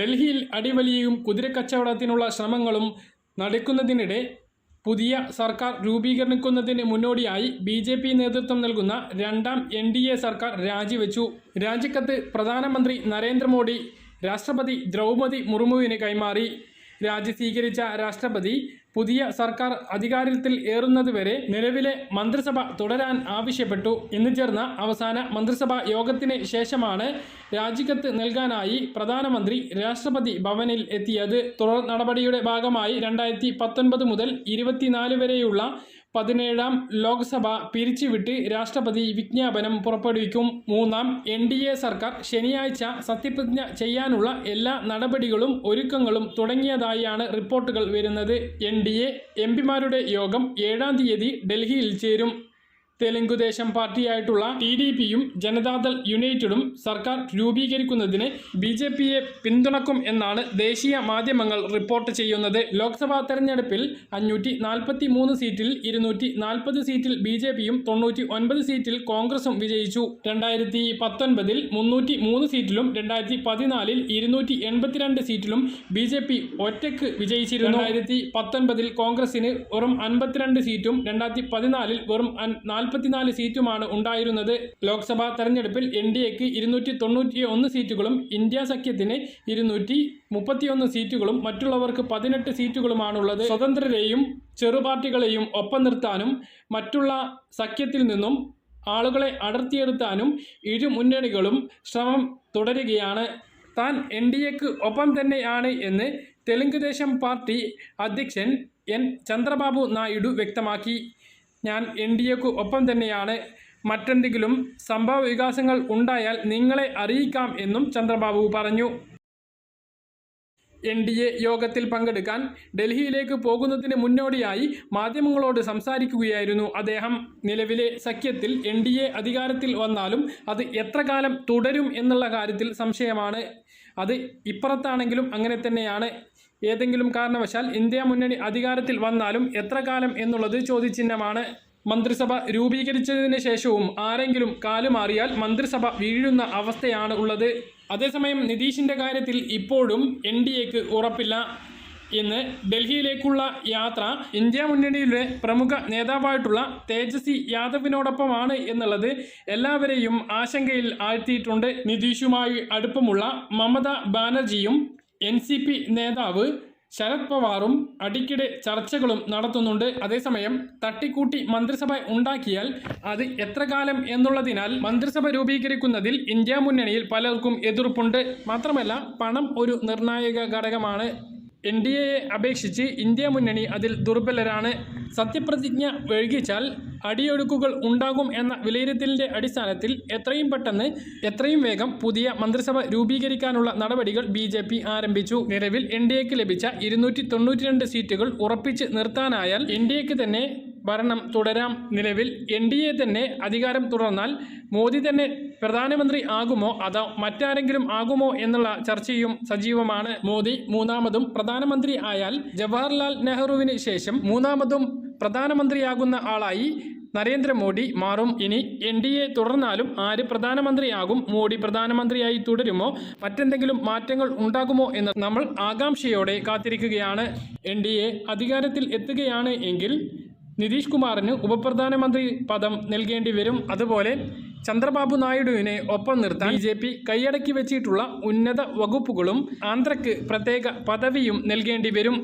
ഡൽഹിയിൽ അടിവലിയും കുതിരക്കച്ചവടത്തിനുള്ള ശ്രമങ്ങളും നടക്കുന്നതിനിടെ പുതിയ സർക്കാർ രൂപീകരിക്കുന്നതിന് മുന്നോടിയായി ബി ജെ പി നേതൃത്വം നൽകുന്ന രണ്ടാം എൻ ഡി എ സർക്കാർ രാജിവെച്ചു. രാജിക്കത്ത് പ്രധാനമന്ത്രി നരേന്ദ്രമോദി രാഷ്ട്രപതി ദ്രൗപതി മുർമുവിന് കൈമാറി. രാജി സ്വീകരിച്ച രാഷ്ട്രപതി പുതിയ സർക്കാർ അധികാരത്തിൽ ഏറുന്നതുവരെ നിലവിലെ മന്ത്രിസഭ തുടരാൻ ആവശ്യപ്പെട്ടു. ഇന്ന് ചേർന്ന അവസാന മന്ത്രിസഭാ യോഗത്തിന് ശേഷമാണ് രാജിക്കത്ത് നൽകാനായി പ്രധാനമന്ത്രി രാഷ്ട്രപതി ഭവനിൽ എത്തിയത്. തുടർ നടപടിയുടെ ഭാഗമായി രണ്ടായിരത്തി മുതൽ ഇരുപത്തിനാല് വരെയുള്ള പതിനേഴാം ലോക്സഭ പിരിച്ചുവിട്ട് രാഷ്ട്രപതി വിജ്ഞാപനം പുറപ്പെടുവിക്കും. മൂന്നാം എൻ ഡി എ സർക്കാർ ശനിയാഴ്ച സത്യപ്രതിജ്ഞ ചെയ്യാനുള്ള എല്ലാ നടപടികളും ഒരുക്കങ്ങളും തുടങ്ങിയതായാണ് റിപ്പോർട്ടുകൾ വരുന്നത്. എൻ ഡി എ എം പിമാരുടെ യോഗം ഏഴാം തീയതി ഡൽഹിയിൽ ചേരും. തെലുങ്കുദേശം പാർട്ടിയായിട്ടുള്ള ടി ഡി പിയും ജനതാദൾ യുണൈറ്റഡും സർക്കാർ രൂപീകരിക്കുന്നതിന് ബി ജെ പിയെ പിന്തുണക്കും എന്നാണ് ദേശീയ മാധ്യമങ്ങൾ റിപ്പോർട്ട് ചെയ്യുന്നത്. ലോക്സഭാ തെരഞ്ഞെടുപ്പിൽ അഞ്ഞൂറ്റി നാൽപ്പത്തി മൂന്ന് സീറ്റിൽ ഇരുന്നൂറ്റി നാൽപ്പത് സീറ്റിൽ ബി ജെ പിയും തൊണ്ണൂറ്റി ഒൻപത് സീറ്റിൽ കോൺഗ്രസും വിജയിച്ചു. രണ്ടായിരത്തി പത്തൊൻപതിൽ മുന്നൂറ്റി മൂന്ന് സീറ്റിലും രണ്ടായിരത്തി പതിനാലിൽ ഇരുന്നൂറ്റി എൺപത്തിരണ്ട് സീറ്റിലും ബി ജെ പി ഒറ്റയ്ക്ക് വിജയിച്ചിരുന്നു. രണ്ടായിരത്തി പത്തൊൻപതിൽ കോൺഗ്രസിന് വെറും അൻപത്തിരണ്ട് സീറ്റും രണ്ടായിരത്തി പതിനാലിൽ വെറും നാൽപ്പത്തിനാല് സീറ്റുമാണ് ഉണ്ടായിരുന്നത്. ലോക്സഭാ തെരഞ്ഞെടുപ്പിൽ എൻ ഡി എക്ക് ഇരുന്നൂറ്റി തൊണ്ണൂറ്റി ഒന്ന് സീറ്റുകളും ഇന്ത്യ സഖ്യത്തിന് ഇരുന്നൂറ്റി മുപ്പത്തിയൊന്ന് സീറ്റുകളും മറ്റുള്ളവർക്ക് പതിനെട്ട് സീറ്റുകളുമാണുള്ളത്. സ്വതന്ത്രരെയും ചെറുപാർട്ടികളെയും ഒപ്പം നിർത്താനും മറ്റുള്ള സഖ്യത്തിൽ നിന്നും ആളുകളെ അടർത്തിയെടുത്താനും ഇരു മുന്നണികളും ശ്രമം തുടരുകയാണ്. താൻ എൻ ഡി എക്ക് ഒപ്പം തന്നെയാണ് എന്ന് തെലുങ്കുദേശം പാർട്ടി അധ്യക്ഷൻ എൻ ചന്ദ്രബാബു നായിഡു വ്യക്തമാക്കി. ഞാൻ എൻ ഡി എക്ക് ഒപ്പം തന്നെയാണ്. മറ്റെന്തെങ്കിലും സംഭവ വികാസങ്ങൾ ഉണ്ടായാൽ നിങ്ങളെ അറിയിക്കാം എന്നും ചന്ദ്രബാബു പറഞ്ഞു. എൻ ഡി എ യോഗത്തിൽ പങ്കെടുക്കാൻ ഡൽഹിയിലേക്ക് പോകുന്നതിന് മുന്നോടിയായി മാധ്യമങ്ങളോട് സംസാരിക്കുകയായിരുന്നു അദ്ദേഹം. നിലവിലെ സഖ്യത്തിൽ എൻ ഡി എ അധികാരത്തിൽ വന്നാലും അത് എത്ര കാലം തുടരും എന്നുള്ള കാര്യത്തിൽ സംശയമാണ്. അത് ഇപ്പുറത്താണെങ്കിലും അങ്ങനെ തന്നെയാണ്. ഏതെങ്കിലും കാരണവശാൽ ഇന്ത്യ മുന്നണി അധികാരത്തിൽ വന്നാലും എത്ര കാലം എന്നുള്ളത് ചോദ്യചിഹ്നമാണ്. മന്ത്രിസഭ രൂപീകരിച്ചതിന് ശേഷവും ആരെങ്കിലും കാലുമാറിയാൽ മന്ത്രിസഭ വീഴുന്ന അവസ്ഥയാണ് ഉള്ളത്. അതേസമയം നിതീഷിന്റെ കാര്യത്തിൽ ഇപ്പോഴും എൻ ഡി എക്ക് ഉറപ്പില്ല ഇന്ന് ഡൽഹിയിലേക്കുള്ള യാത്ര ഇന്ത്യ മുന്നണിയുടെ പ്രമുഖ നേതാവായിട്ടുള്ള തേജസ്വി യാദവിനോടൊപ്പമാണ് എന്നുള്ളത് എല്ലാവരെയും ആശങ്കയിൽ ആഴ്ത്തിയിട്ടുണ്ട്. നിതീഷുമായി അടുപ്പമുള്ള മമത ബാനർജിയും എൻ സി പി നേതാവ് ശരത് പവാറും അടിക്കിടെ ചർച്ചകളും നടത്തുന്നുണ്ട്. അതേസമയം തട്ടിക്കൂട്ടി മന്ത്രിസഭ ഉണ്ടാക്കിയാൽ അത് എത്ര കാലം എന്നുള്ളതിനാൽ മന്ത്രിസഭ രൂപീകരിക്കുന്നതിൽ ഇന്ത്യ മുന്നണിയിൽ പലർക്കും എതിർപ്പുണ്ട്. മാത്രമല്ല പണം ഒരു നിർണായക ഘടകമാണ്. എൻ ഡി എയെ അപേക്ഷിച്ച് ഇന്ത്യ മുന്നണി അതിൽ ദുർബലരാണ്. സത്യപ്രതിജ്ഞ വൈകിച്ചാൽ അടിയൊഴുക്കുകൾ ഉണ്ടാകും എന്ന വിലയിരുത്തലിന്റെ അടിസ്ഥാനത്തിൽ എത്രയും പെട്ടെന്ന് എത്രയും വേഗം പുതിയ മന്ത്രിസഭ രൂപീകരിക്കാനുള്ള നടപടികൾ ബി ജെ പി ആരംഭിച്ചു. നിലവിൽ എൻ ഡി എക്ക് ലഭിച്ച ഇരുന്നൂറ്റി സീറ്റുകൾ ഉറപ്പിച്ച് നിർത്താനായാൽ എൻ ഡി എക്ക് തന്നെ ഭരണം തുടരാം നിലവിൽ എൻ ഡി എ തന്നെ അധികാരം തുടർന്നാൽ മോദി തന്നെ പ്രധാനമന്ത്രി ആകുമോ? അതോ മറ്റാരെങ്കിലും ആകുമോ എന്നുള്ള ചർച്ചയും സജീവമാണ്. മോദി മൂന്നാമതും പ്രധാനമന്ത്രി ആയാൽ ജവഹർലാൽ നെഹ്റുവിന് ശേഷം മൂന്നാമതും പ്രധാനമന്ത്രിയാകുന്ന ആളായി നരേന്ദ്രമോദി മാറും. ഇനി എൻ ഡി എ തുടർന്നാലും ആര് പ്രധാനമന്ത്രിയാകും? മോദി പ്രധാനമന്ത്രിയായി തുടരുമോ? മറ്റെന്തെങ്കിലും മാറ്റങ്ങൾ ഉണ്ടാകുമോ എന്ന് നമ്മൾ ആകാംക്ഷയോടെ കാത്തിരിക്കുകയാണ്. എൻ ഡി എ അധികാരത്തിൽ എത്തുകയാണ് എങ്കിൽ നിതീഷ് കുമാറിന് ഉപപ്രധാനമന്ത്രി പദം നൽകേണ്ടി വരും. അതുപോലെ ചന്ദ്രബാബു നായിഡുവിനെ ഒപ്പം നിർത്താൻ ബി ജെ പി കൈയടക്കി വെച്ചിട്ടുള്ള ഉന്നത വകുപ്പുകളും ആന്ധ്രയ്ക്ക് പ്രത്യേക പദവിയും നൽകേണ്ടി വരും.